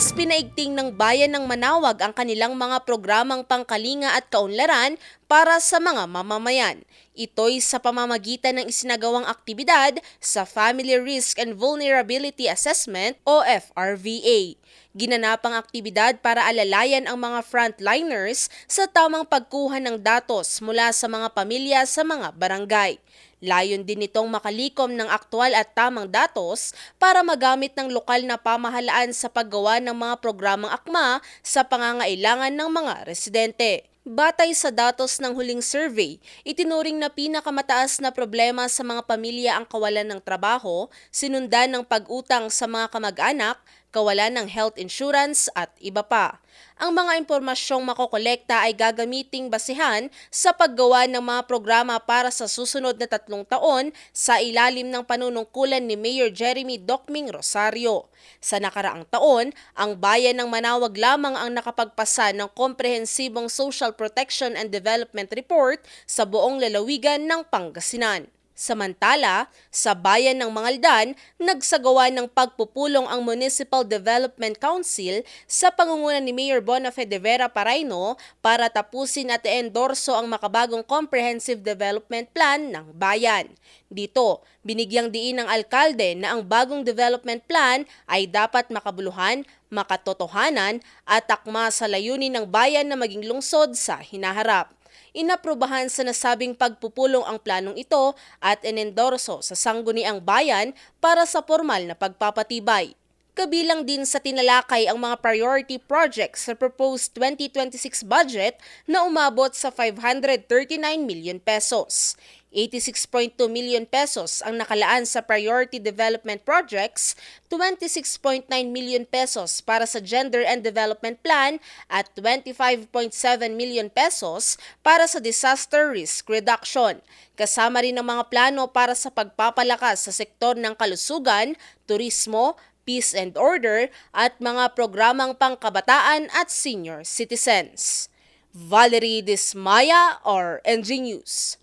Mas pinaigting ng bayan ng Manawag ang kanilang mga programang pangkalinga at kaunlaran para sa mga mamamayan. Ito'y sa pamamagitan ng isinagawang aktibidad sa Family Risk and Vulnerability Assessment o FRVA. Ginanapang aktibidad para alalayan ang mga frontliners sa tamang pagkuha ng datos mula sa mga pamilya sa mga barangay. Layon din nitong makalikom ng aktwal at tamang datos para magamit ng lokal na pamahalaan sa paggawa ng mga programang akma sa pangangailangan ng mga residente. Batay sa datos ng huling survey, itinuring na pinakamataas na problema sa mga pamilya ang kawalan ng trabaho, sinundan ng pag-utang sa mga kamag-anak, kawalan ng health insurance at iba pa. Ang mga impormasyong makokolekta ay gagamiting basihan sa paggawa ng mga programa para sa susunod na tatlong taon sa ilalim ng panunungkulan ni Mayor Jeremy Docming Rosario. Sa nakaraang taon, ang bayan ng Manawag lamang ang nakapagpasa ng komprehensibong Social Protection and Development Report sa buong lalawigan ng Pangasinan. Samantala, sa bayan ng Mangaldan, nagsagawa ng pagpupulong ang Municipal Development Council sa pangunguna ni Mayor Bonafe de Vera Paraino para tapusin at endorso ang makabagong Comprehensive Development Plan ng bayan. Dito, binigyang diin ng alkalde na ang bagong development plan ay dapat makabuluhan, makatotohanan at takma sa layunin ng bayan na maging lungsod sa hinaharap inaprubahan sa nasabing pagpupulong ang planong ito at inendorso sa sangguniang bayan para sa formal na pagpapatibay. Kabilang din sa tinalakay ang mga priority projects sa proposed 2026 budget na umabot sa 539 million pesos. 86.2 million pesos ang nakalaan sa priority development projects, 26.9 million pesos para sa gender and development plan at 25.7 million pesos para sa disaster risk reduction. Kasama rin ang mga plano para sa pagpapalakas sa sektor ng kalusugan, turismo, peace and order at mga programang pangkabataan at senior citizens. Valerie Dismaya or NG News.